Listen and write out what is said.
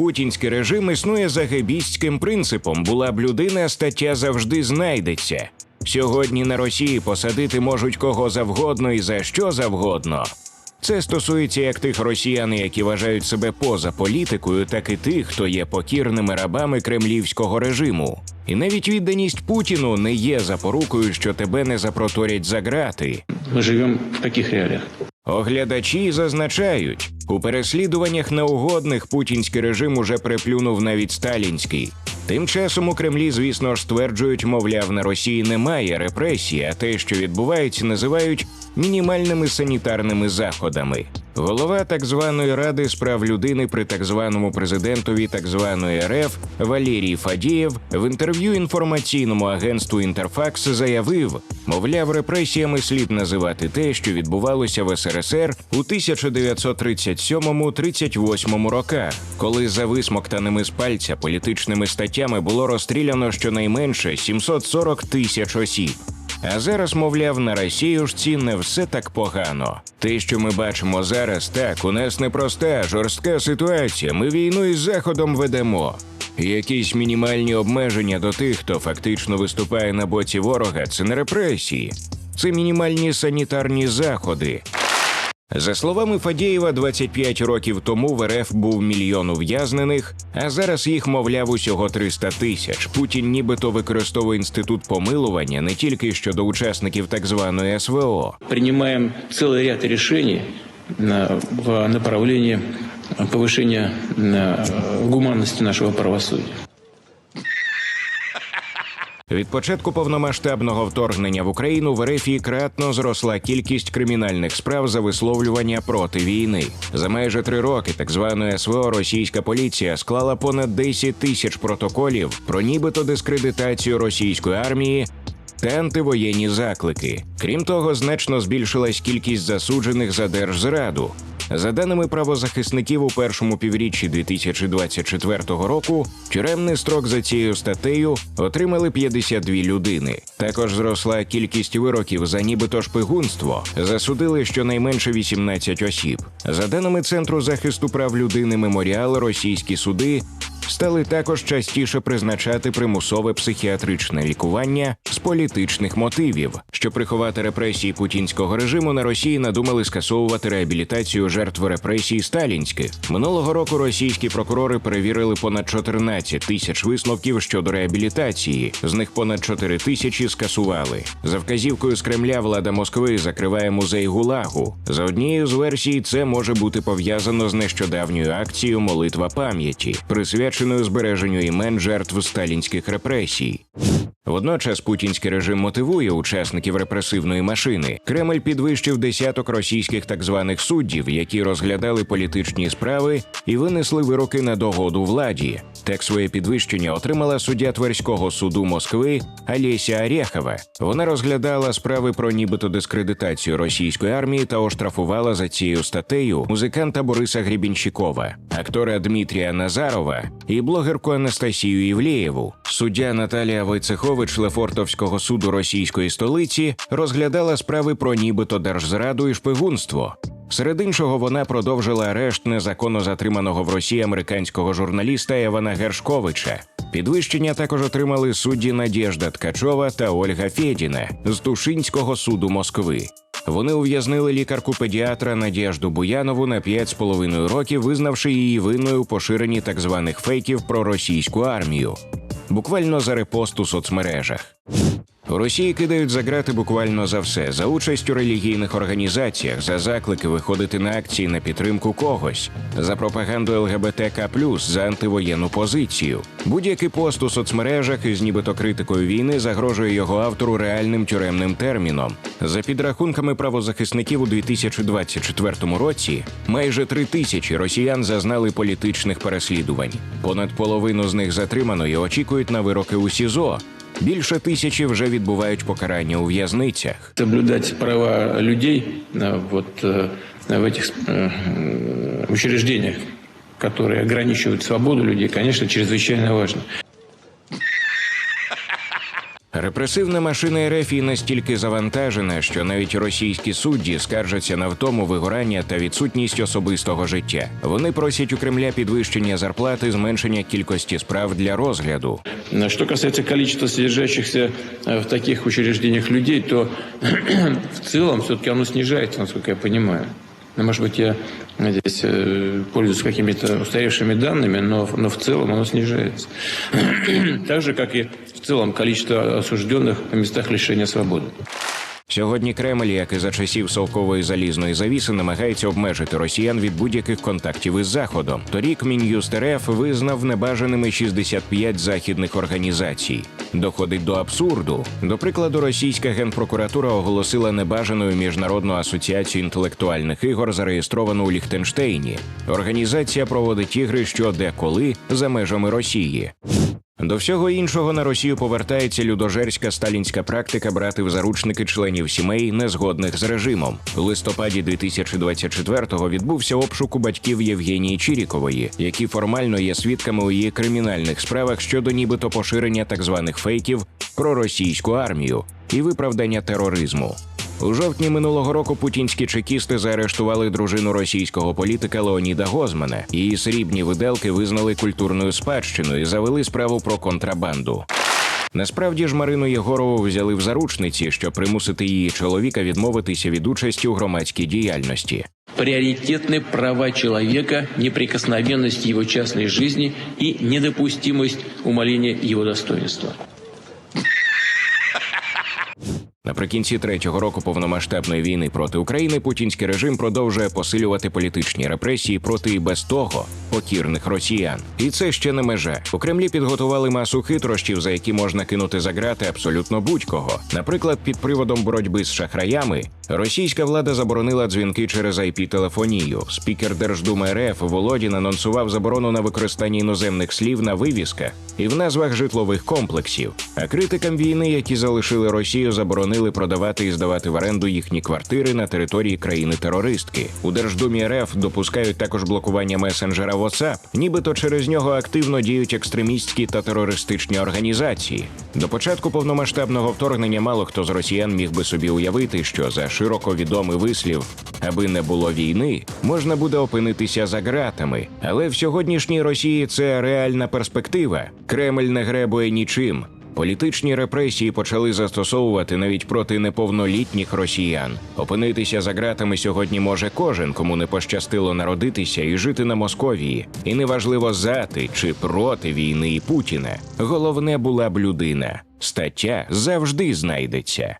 Путінський режим існує за гебістським принципом. Була б людина, стаття завжди знайдеться. Сьогодні на Росії посадити можуть кого завгодно і за що завгодно. Це стосується як тих росіян, які вважають себе поза політикою, так і тих, хто є покірними рабами кремлівського режиму. І навіть відданість Путіну не є запорукою, що тебе не запроторять за грати. Мы живем в таких реалиях. Оглядачі зазначають, у переслідуваннях неугодних путінський режим уже приплюнув навіть сталінський. Тим часом у Кремлі, звісно ж, стверджують, мовляв, на Росії немає репресій, а те, що відбувається, називають мінімальними санітарними заходами. Голова так званої ради з прав людини при так званому президентові так званої РФ Валерій Фадієв в інтерв'ю інформаційному агентству Інтерфакс заявив, мовляв, репресіями слід називати те, що відбувалося в СРСР у 1937-38 роках, коли за висмоктаними з пальця політичними статтями було розстріляно щонайменше 740 тисяч осіб. А зараз, мовляв, на Росію ж ці не все так погано. Те, що ми бачимо зараз, так у нас непроста, жорстка ситуація. Ми війну із заходом ведемо. Якісь мінімальні обмеження до тих, хто фактично виступає на боці ворога, це не репресії, це мінімальні санітарні заходи. За словами Фадєєва, 25 років тому в РФ був мільйон ув'язнених, а зараз їх, мовляв, усього 300 тисяч. Путін нібито використовує інститут помилування не тільки щодо учасників так званої СВО. Принимаем целый ряд решений на- в направлении повышения на, гуманности нашего правосудия. Від початку повномасштабного вторгнення в Україну в РФ кратно зросла кількість кримінальних справ за висловлювання проти війни. За майже три роки так званої СВО російська поліція склала понад 10 тисяч протоколів про нібито дискредитацію російської армії. Та антивоєнні заклики. Крім того, значно збільшилась кількість засуджених за держзраду. За даними правозахисників, у першому півріччі 2024 року тюремний строк за цією статтею отримали 52 людини. Також зросла кількість вироків за нібито шпигунство. Засудили щонайменше 18 осіб. За даними Центру захисту прав людини Меморіал, російські суди стали також частіше призначати примусове психіатричне лікування з політичних мотивів. Щоб приховати репресії путінського режиму, на Росії надумали скасовувати реабілітацію жертв репресій сталінських. Минулого року російські прокурори перевірили понад 14 тисяч висновків щодо реабілітації. З них понад 4 тисячі скасували. За вказівкою з Кремля влада Москви закриває музей Гулагу. За однією з версій, це може бути пов'язано з нещодавньою акцією Молитва пам'яті, присвяченою збереженню імен жертв сталінських репресій. Водночас путінський режим мотивує учасників репресивної машини. Кремль підвищив десяток російських так званих суддів, які розглядали політичні справи і винесли вироки на догоду владі. Так своє підвищення отримала суддя Тверського суду Москви Олеся Орєхова. Вона розглядала справи про нібито дискредитацію російської армії та оштрафувала за цією статтею музиканта Бориса Гребінщикова, актора Дмитрія Назарова і блогерку Анастасію Євлеєву. Суддя Наталія Войцехович Лефортовського суду російської столиці розглядала справи про нібито держзраду і шпигунство. Серед іншого, вона продовжила арешт незаконно затриманого в Росії американського журналіста Евана Гершковича. Підвищення також отримали судді Надєжда Ткачова та Ольга Фєдіна з Тушинського суду Москви. Вони ув'язнили лікарку-педіатра Надєжду Буянову на 5,5 років, визнавши її винною у поширенні так званих фейків про російську армію. Буквально за репост у соцмережах. У Росії кидають за грати буквально за все за участь у релігійних організаціях, за заклики виходити на акції на підтримку когось, за пропаганду ЛГБТК+, за антивоєнну позицію. Будь-який пост у соцмережах із нібито критикою війни загрожує його автору реальним тюремним терміном. За підрахунками правозахисників у 2024 році майже три тисячі росіян зазнали політичних переслідувань. Понад половину з них затримано і очікують на вироки у СІЗО. Більше тисячі вже відбувають покарання у в'язницях. Соблюдать права людей э, вот, э, в этих э, учреждениях, которые ограничивают свободу людей, конечно, чрезвычайно важно. Репресивна машина Ерефії настільки завантажена, що навіть російські судді скаржаться на втому вигорання та відсутність особистого життя. Вони просять у Кремля підвищення зарплати, зменшення кількості справ для розгляду. Что касается количества содержащихся э, в таких учреждениях людей, то в целом все-таки оно снижается, насколько я понимаю. Ну, Может быть, я здесь э, пользуюсь какими-то устаревшими данными, но, но в целом оно снижается. Так же, как и в целом количество осужденных в местах лишения свободы. Сьогодні Кремль, як і за часів совкової залізної завіси, намагається обмежити росіян від будь-яких контактів із заходом. Торік Мін'юст РФ визнав небажаними 65 західних організацій. Доходить до абсурду. До прикладу, російська генпрокуратура оголосила небажаною міжнародну асоціацію інтелектуальних ігор, зареєстровану у Ліхтенштейні. Організація проводить ігри що деколи за межами Росії. До всього іншого на Росію повертається людожерська сталінська практика брати в заручники членів сімей, незгодних з режимом. У листопаді 2024-го відбувся обшук у батьків Євгенії Чірікової, які формально є свідками у її кримінальних справах щодо нібито поширення так званих фейків про російську армію і виправдання тероризму. У жовтні минулого року путінські чекісти заарештували дружину російського політика Леоніда Гозмана. Її срібні виделки визнали культурною спадщиною і завели справу про контрабанду. Насправді ж Марину Єгорову взяли в заручниці, щоб примусити її чоловіка відмовитися від участі у громадській діяльності. Приоритетны права человека, неприкосновенность его частной жизни и недопустимость умаления его достоинства. Наприкінці третього року повномасштабної війни проти України путінський режим продовжує посилювати політичні репресії проти і без того покірних росіян. І це ще не межа. У Кремлі підготували масу хитрощів, за які можна кинути за грати абсолютно будь-кого. Наприклад, під приводом боротьби з шахраями російська влада заборонила дзвінки через IP-телефонію. Спікер Держдуми РФ Володін анонсував заборону на використання іноземних слів на вивісках і в назвах житлових комплексів. А критикам війни, які залишили Росію, заборонили продавати і здавати в оренду їхні квартири на території країни-терористки. У Держдумі РФ допускають також блокування месенджера WhatsApp, нібито через нього активно діють екстремістські та терористичні організації. До початку повномасштабного вторгнення мало хто з росіян міг би собі уявити, що за широко відомий вислів, аби не було війни, можна буде опинитися за ґратами. Але в сьогоднішній Росії це реальна перспектива. Кремль не гребує нічим. Політичні репресії почали застосовувати навіть проти неповнолітніх росіян. Опинитися за ґратами сьогодні може кожен, кому не пощастило народитися і жити на Московії. І неважливо зати чи проти війни і Путіна. Головне була б людина. Стаття завжди знайдеться.